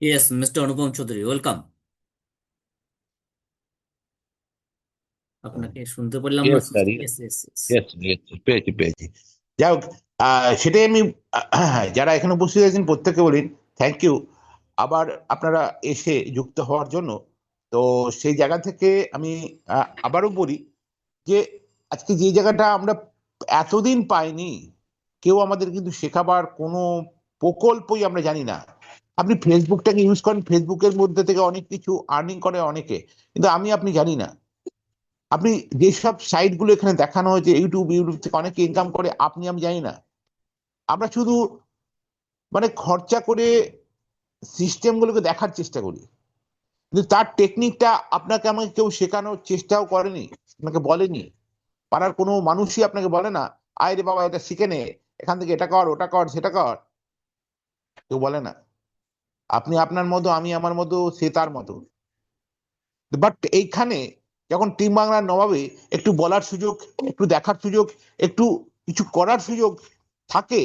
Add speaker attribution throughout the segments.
Speaker 1: Yes, Mr. Anupam Chaudhary, welcome. আপনাকে শুনতে পারলাম না
Speaker 2: yes
Speaker 1: yes yes yes
Speaker 2: yes yes পেয়েছি পেয়েছি যাই হোক সেটাই আমি যারা এখানে উপস্থিত আছেন প্রত্যেককে বলি থ্যাংক ইউ আবার আপনারা এসে যুক্ত হওয়ার জন্য তো সেই জায়গা থেকে আমি আবারও বলি যে আজকে যে জায়গাটা আমরা এতদিন পাইনি কেউ আমাদের কিন্তু শেখাবার কোনো প্রকল্পই আমরা জানি না আপনি ফেসবুকটাকে ইউজ করেন ফেসবুকের মধ্যে থেকে অনেক কিছু আর্নিং করে অনেকে, কিন্তু আমি আপনি জানি না। আপনি যেসব সাইটগুলো এখানে দেখানো হয়েছে ইউটিউব ইউটিউব থেকে অনেকে ইনকাম করে, আপনি আমি জানি না। আমরা শুধু মানে খরচা করে সিস্টেম গুলোকে দেখার চেষ্টা করি। কিন্তু তার টেকনিকটা আপনাকে আমাকে কেউ শেখানোর চেষ্টাও করেনি, আপনাকে বলেনি। পাড়ার কোনো মানুষই আপনাকে বলে না, আয় রে বাবা, এটা শিখে নে, এখান থেকে এটা কর, ওটা কর, সেটা কর। কেউ বলে না। আপনি আপনার মতো, আমি আমার মতো, সে তার মতো। বাট এইখানে যখন টিম বাংলার নবাবে একটু বলার সুযোগ, একটু দেখার সুযোগ, একটু কিছু করার সুযোগ থাকে,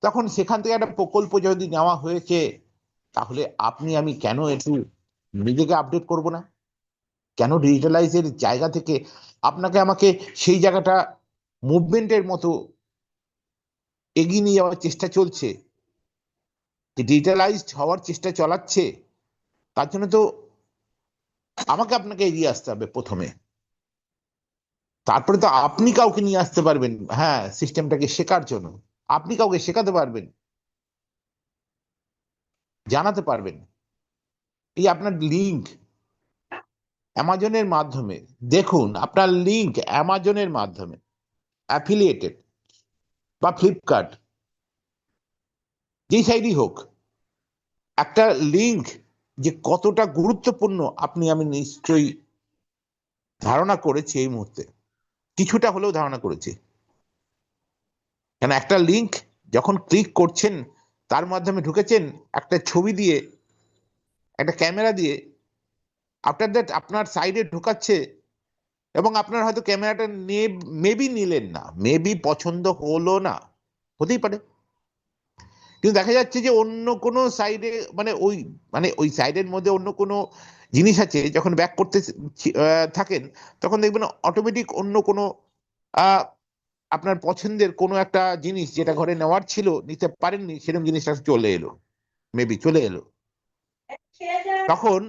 Speaker 2: তখন সেখান থেকে একটা প্রকল্প যদি নেওয়া হয়েছে, তাহলে আপনি, আমি কেন একটু নিজেকে আপডেট করব না? কেন ডিজিটালাইজের জায়গা থেকে আপনাকে আমাকে সেই জায়গাটা মুভমেন্টের মতো এগিয়ে নিয়ে যাওয়ার চেষ্টা চলছে? ডিজিটালাইজড হওয়ার চেষ্টা চালাচ্ছে, তার জন্য তো আমাকে আপনাকে এগিয়ে আসতে হবে প্রথমে। তারপরে তো আপনি কাউকে নিয়ে আসতে পারবেন। হ্যাঁ সিস্টেমটাকে শেখার জন্য। আপনি কাউকে শেখাতে পারবেন। জানাতে পারবেন। এই আপনার লিঙ্ক অ্যামাজনের মাধ্যমে। দেখুন, আপনার লিঙ্ক অ্যামাজনের মাধ্যমে। অ্যাফিলিয়েটেড বা ফ্লিপকার্ট যেই সাইডই হোক, একটা লিঙ্ক যে কতটা গুরুত্বপূর্ণ আপনি, আমি নিশ্চয়ই ধারণা করেছি এই মুহূর্তে। কিছুটা হলেও ধারণা করেছি। কেন একটা লিঙ্ক যখন ক্লিক করছেন, তার মাধ্যমে ঢুকেছেন, একটা ছবি দিয়ে, একটা ক্যামেরা দিয়ে আফটার দ্যাট আপনার সাইডে ঢুকাচ্ছে এবং আপনার হয়তো ক্যামেরাটা নিয়ে মেবি নিলেন না মেবি পছন্দ হলো না, হতেই পারে। কিন্তু দেখা যাচ্ছে যে অন্য কোনো সাইডে মানে ওই মানে ওই সাইডের মধ্যে অন্য কোনো জিনিস আছে, যখন ব্যাক করতে থাকেন, তখন দেখবেন অটোমেটিক অন্য কোনো আপনার পছন্দের কোনো একটা জিনিস যেটা ঘরে নেওয়ার ছিল, নিতে পারেননি, সেরকম জিনিসটা চলে এলো মেবি চলে এলো। তখন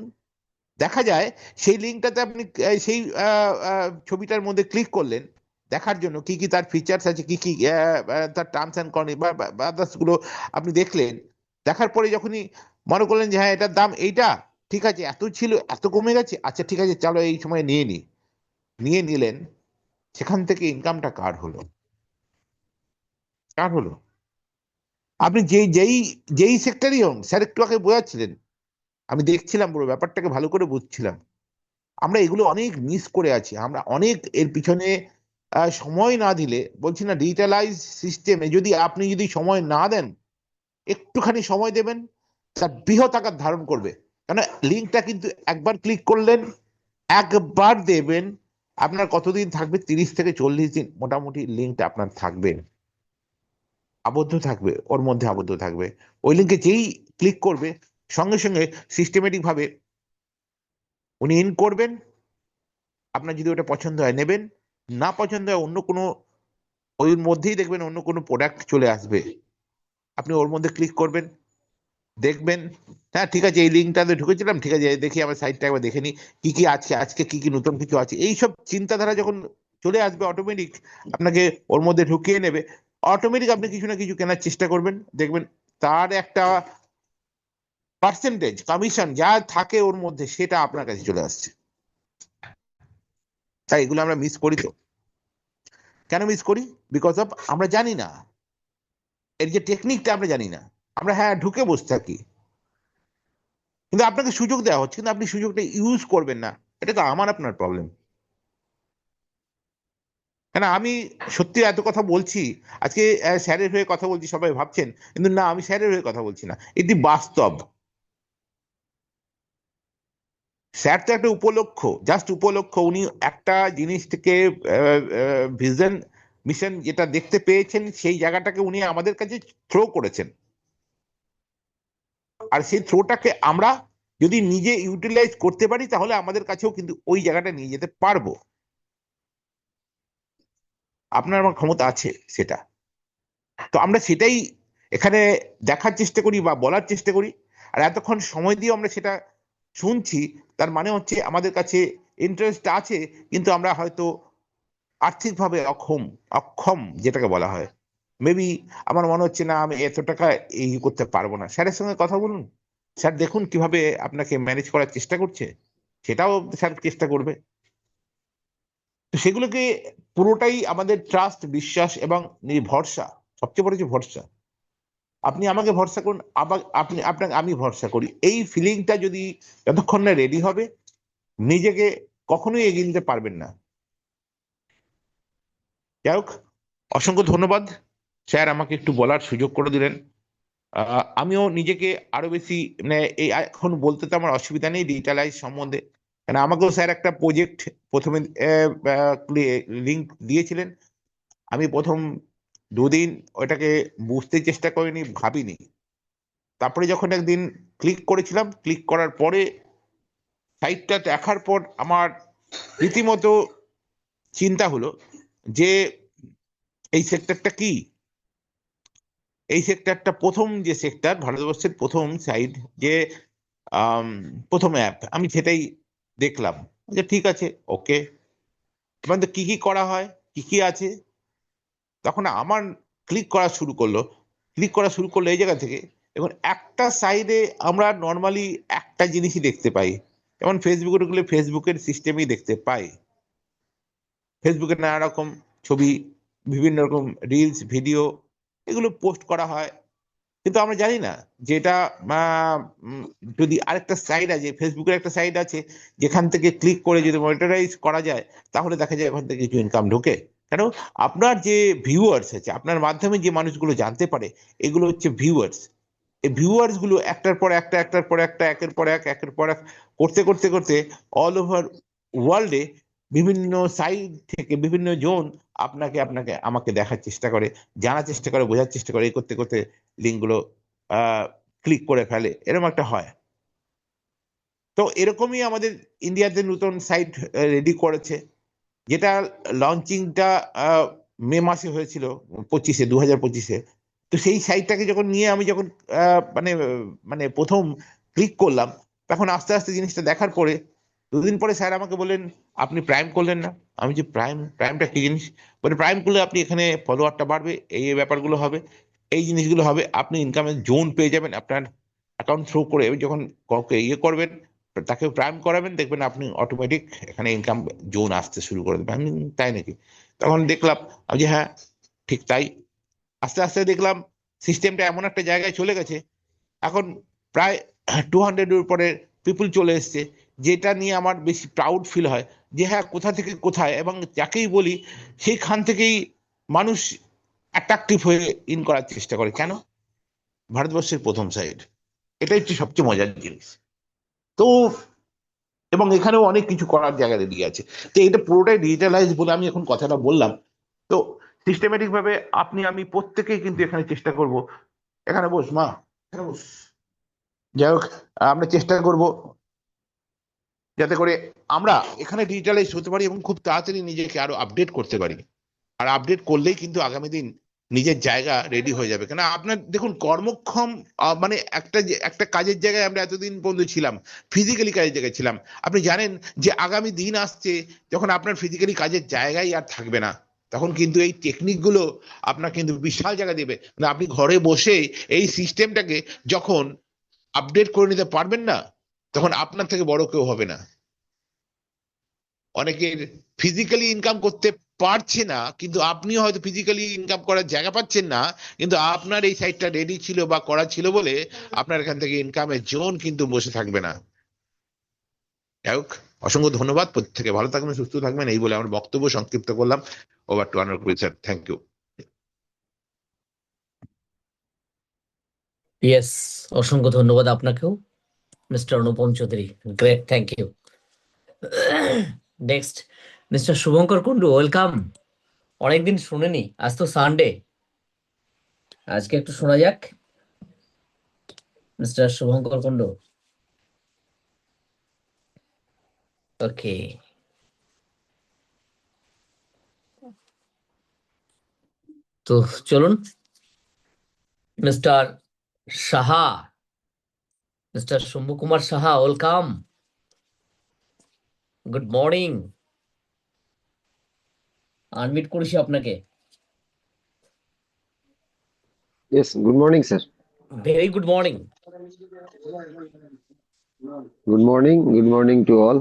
Speaker 2: দেখা যায় সেই লিঙ্কটাতে আপনি সেই ছবিটার মধ্যে ক্লিক করলেন দেখার জন্য কি কি তার ফিচার্স আছে, কি কি তার টার্মস অ্যান্ড কন্ডিশন বা আদার্সগুলো আপনি দেখলেন। দেখার পরে যখনই মনে করলেন যে হ্যাঁ এটার দাম এইটা, ঠিক আছে, এত ছিল, এত কমে গেছে আচ্ছা ঠিক আছে, চলো এই সময় নিয়ে নি। নিয়ে নিলেন, সেখান থেকে ইনকামটা কার হলো? কার হলো? আপনি যেই যেই যেই সেক্টরই হন স্যার একটু আগে বোঝাচ্ছিলেন। আমি দেখছিলাম পুরো ব্যাপারটাকে, ভালো করে বুঝছিলাম। আমরা এগুলো অনেক মিস করে আছি। আমরা অনেক এর পিছনে সময় না দিলে বলছি না ডিজিটালাইজ সিস্টেমে যদি আপনি যদি সময় না দেন, একটুখানি সময় দেবেন, তার বৃহৎ আকার ধারণ করবে। কেন? লিঙ্কটা কিন্তু একবার ক্লিক করলেন, একবার দেবেন, আপনার কতদিন থাকবে? তিরিশ থেকে চল্লিশ দিন মোটামুটি লিঙ্কটা আপনার থাকবে। আবদ্ধ থাকবে, ওর মধ্যে আবদ্ধ থাকবে। ওই লিঙ্কে যেই ক্লিক করবে, সঙ্গে সঙ্গে সিস্টেমেটিক ভাবে উনি ইন করবেন। আপনার যদি ওটা পছন্দ হয়, নেবেন। না পছন্দ হয় অন্য কোনো ওই মধ্যেই দেখবেন অন্য কোনো প্রোডাক্ট চলে আসবে। আপনি ওর মধ্যে ক্লিক করবেন, দেখবেন হ্যাঁ ঠিক আছে, এই লিঙ্কটাতে ঢুকেছিলাম, ঠিক আছে দেখি আমার সাইটটা একবার দেখে নিই, কি কি আছে, আজকে কি কি নতুন কিছু আছে। এইসব চিন্তাধারা যখন চলে আসবে অটোমেটিক আপনাকে ওর মধ্যে ঢুকিয়ে নেবে অটোমেটিক আপনি কিছু না কিছু কেনার চেষ্টা করবেন, দেখবেন তার একটা পার্সেন্টেজ কমিশন যা থাকে ওর মধ্যে, সেটা আপনার কাছে চলে আসছে। তাই এগুলো আমরা মিস করি তো। কেন মিস করি? বিকজ অফ আমরা জানি না। এর যে টেকনিকটা আমরা জানি না। আমরা হ্যাঁ ঢুকে বসে থাকি। কিন্তু আপনাকে সুযোগ দেওয়া হচ্ছে, কিন্তু আপনি সুযোগটা ইউজ করবেন না। এটা তো আমার আপনার প্রবলেম কেন আমি সত্যি এত কথা বলছি? আজকে স্যারের হয়ে কথা বলছি, সবাই ভাবছেন। কিন্তু না, আমি স্যারের হয়ে কথা বলছি না। এটি বাস্তব। স্যার তো একটা উপলক্ষ জাস্ট উপলক্ষ। উনি একটা জিনিস থেকে ভিশন মিশন যেটা দেখতে পেয়েছেন, সেই জায়গাটাকে উনি আমাদের কাছে থ্রো করেছেন। আর সেই থ্রোটাকে আমরা যদি নিজে ইউটিলাইজ করতে পারি, তাহলে আমাদের কাছেও কিন্তু ওই জায়গাটা নিয়ে যেতে পারব। আপনার আমার ক্ষমতা আছে সেটা। তো আমরা সেটাই এখানে দেখার চেষ্টা করি বা বলার চেষ্টা করি। আর এতক্ষণ সময় দিয়ে আমরা সেটা শুনছি, তার মানে হচ্ছে আমাদের কাছে ইন্টারেস্ট আছে, কিন্তু আমরা হয়তো আর্থিকভাবে অক্ষম অক্ষম যেটাকে বলা হয়। মেবি আমার মনে হচ্ছে না আমি এত টাকা এই করতে পারব না। স্যারের সঙ্গে কথা বলুন। স্যার দেখুন কীভাবে আপনাকে ম্যানেজ করার চেষ্টা করছে। সেটাও স্যার চেষ্টা করবে। সেগুলোকে পুরোটাই আমাদের ট্রাস্ট বিশ্বাস এবং ভরসা সবচেয়ে বড় যে ভরসা আপনি আমাকে ভরসা করুন আবার আপনি, আপনাকে আমি ভরসা করি। এই ফিলিংটা যদি যতক্ষণ না রেডি হবে, নিজেকে কখনোই এগিয়ে নিতে পারবেন না। যাই হোক, অসংখ্য ধন্যবাদ। স্যার আমাকে একটু বলার সুযোগ করে দিলেন। আমিও নিজেকে আরও বেশি মানে এই এখন বলতে তো আমার অসুবিধা নেই ডিজিটালাইজ সম্বন্ধে। কারণ আমাকেও স্যার একটা প্রজেক্ট প্রথমে লিঙ্ক দিয়েছিলেন। আমি প্রথম দুদিন ওটাকে বুঝতে চেষ্টা করিনি, ভাবিনি। তারপরে যখন একদিন ক্লিক করেছিলাম ক্লিক করার পরে সাইটটা দেখার পর আমার রীতিমতো চিন্তা হলো যে, এই সেক্টরটা কি? এই সেক্টরটা প্রথম যে সেক্টর ভারতবর্ষের প্রথম সাইট যে প্রথম অ্যাপ আমি সেটাই দেখলাম। যে ঠিক আছে ওকে কি কি করা হয়, কি কি আছে? তখন আমার ক্লিক করা শুরু করল। ক্লিক করা শুরু করল এই জায়গা থেকে। এবং একটা সাইডে আমরা নর্মালি একটা জিনিসই দেখতে পাই। যেমন ফেসবুকের গেলে ফেসবুকের সিস্টেমই দেখতে পাই। ফেসবুকে নানা রকম ছবি, বিভিন্ন রকম রিলস ভিডিও এগুলো পোস্ট করা হয়। কিন্তু আমরা জানি না যে এটা যদি আরেকটা সাইড আছে ফেসবুকের একটা সাইড আছে, যেখান থেকে ক্লিক করে যদি মনিটারাইজ করা যায়, তাহলে দেখা যায় ওখান থেকে কিছু ইনকাম ঢোকে। কেন? আপনার যে ভিউয়ার্স আছে, আপনার মাধ্যমে যে মানুষগুলো জানতে পারে, এগুলো হচ্ছে ভিউয়ার্স এই ভিউয়ার্সগুলো একটার পর একটা, একটার পর একটা, একের পর এক, একের পর এক করতে করতে করতে অল ওভার ওয়ার্ল্ডে বিভিন্ন সাইড থেকে বিভিন্ন জোন আপনাকে আপনাকে, আমাকে দেখার চেষ্টা করে, জানার চেষ্টা করে, বোঝার চেষ্টা করে, এই করতে করতে লিঙ্কগুলো ক্লিক করে ফেলে। এরকম একটা হয়। তো এরকমই আমাদের ইন্ডিয়াতে নতুন সাইট রেডি করেছে। যেটা লঞ্চিংটা মে মাসে হয়েছিল, পঁচিশে দু হাজার পঁচিশে। তো সেই সাইটটাকে যখন নিয়ে আমি যখন মানে মানে প্রথম ক্লিক করলাম, তখন আস্তে আস্তে জিনিসটা দেখার পরে দুদিন পরে স্যার আমাকে বললেন, আপনি প্রাইম করলেন না। আমি যে প্রাইম প্রাইমটা কি জিনিস? বলে প্রাইম করলে আপনি এখানে ফলোয়ারটা বাড়বে, এই এই ব্যাপারগুলো হবে, এই জিনিসগুলো হবে, আপনি ইনকামের জোন পেয়ে যাবেন, আপনার অ্যাকাউন্ট থ্রো করে যখন কাউকে ইয়ে করবেন তাকে প্রাইম করাবেন, দেখবেন আপনি অটোমেটিক এখানে ইনকাম জোন আসতে শুরু করে দেবেন আমি তাই নাকি? তখন দেখলাম যে হ্যাঁ ঠিক তাই। আস্তে আস্তে দেখলাম সিস্টেমটা এমন একটা জায়গায় চলে গেছে। এখন প্রায় টু হান্ড্রেডের উপরে পিপুল চলে এসছে, যেটা নিয়ে আমার বেশি প্রাউড ফিল হয় যে হ্যাঁ কোথা থেকে কোথায়? এবং যাকেই বলি, সেইখান থেকেই মানুষ অ্যাট্রাকটিভ হয়ে ইন করার চেষ্টা করে। কেন? ভারতবর্ষের প্রথম সাইড এটাই হচ্ছে সবচেয়ে মজার জিনিস। তো এবং এখানেও অনেক কিছু করার জায়গা রেডি আছে। তো এটা পুরোটাই ডিজিটালাইজ বলে আমি এখন কথাটা বললাম। তো সিস্টেমেটিক ভাবে আপনি, আমি প্রত্যেকেই কিন্তু এখানে চেষ্টা করব। এখানে বস, মা যাই হোক, আমরা চেষ্টা করব। যাতে করে আমরা এখানে ডিজিটালাইজ হতে পারি এবং খুব তাড়াতাড়ি নিজেকে আরও আপডেট করতে পারি। আর আপডেট করলেই কিন্তু আগামী দিন নিজের জায়গা রেডি হয়ে যাবে। কেন? আপনার, দেখুন, কর্মক্ষম মানে একটা একটা কাজের জায়গায় আমরা এতদিন পর্যন্ত ছিলাম ফিজিক্যালি কাজের জায়গায় ছিলাম। আপনি জানেন যে, আগামী দিন আসছে, যখন আপনার ফিজিক্যালি কাজের জায়গায় আর থাকবে না, তখন কিন্তু এই টেকনিকগুলো আপনার কিন্তু বিশাল জায়গা দেবে। মানে আপনি ঘরে বসে এই সিস্টেমটাকে যখন আপডেট করে নিতে পারবেন না, তখন আপনার থেকে বড় কেউ হবে না। অনেকের ফিজিক্যালি ইনকাম করতে পারছে না, কিন্তু আপনিও হয়তো ফিজিক্যালি ইনকাম করার জায়গা পাচ্ছেন না, কিন্তু আপনার এই সাইটটা রেডি ছিল বা করা ছিল বলে আপনার এখান থেকে ইনকামের জোন কিন্তু বসে থাকবে না। যাই অসংখ্য ধন্যবাদ, প্রত্যেকে ভালো থাকবেন, সুস্থ থাকবেন, এই বলে আমার বক্তব্য সংক্ষিপ্ত করলাম। Over to Anar sir thank you
Speaker 1: yes অসংখ্য ধন্যবাদ আপনাকেও mister Anupam Chowdhury great thank you next mister Shubhankar Kundu welcome. অনেকদিন শুনিনি, আজ তো সানডে আজকে একটু শোনা যাক, মিস্টার শুভঙ্কর কুন্ডু ওকে। তো চলুন, mister Saha, mister Shambhu Kumar Saha, welcome. Good morning. Unmute করেছি আপনাকে
Speaker 3: Yes, good morning, sir.
Speaker 1: Very good morning
Speaker 3: Good morning, good morning to all.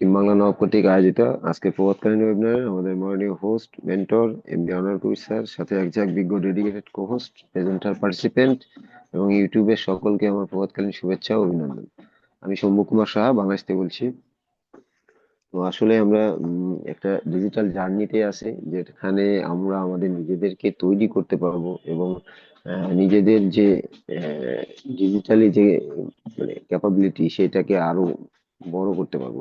Speaker 3: Team Bangla নব কর্তৃক আয়োজিত আজকে প্রভাতকালীন ওয়েবিনারে আমাদের মাননীয় host mentor MD Anar Kabir sir সাথে এক একজাক বিজ্ঞ ডেডিকেটেড কো-হোস্ট প্রেজেন্টার পার্টিসিপেন্ট এবং ইউটিউবের সকলকে আমার প্রভাতকালীন শুভেচ্ছা ও অভিনন্দন আমি শম্ভু কুমার সাহা বাংলাদেশ থেকে বলছি তো আসলে আমরা একটা ডিজিটাল জার্নিতে আছি, যেখানে আমরা আমাদের নিজেদেরকে তৈরি করতে পারব এবং নিজেদের যে ডিজিটালি যে মানে ক্যাপাবিলিটি সেটাকে আরও বড় করতে পারব।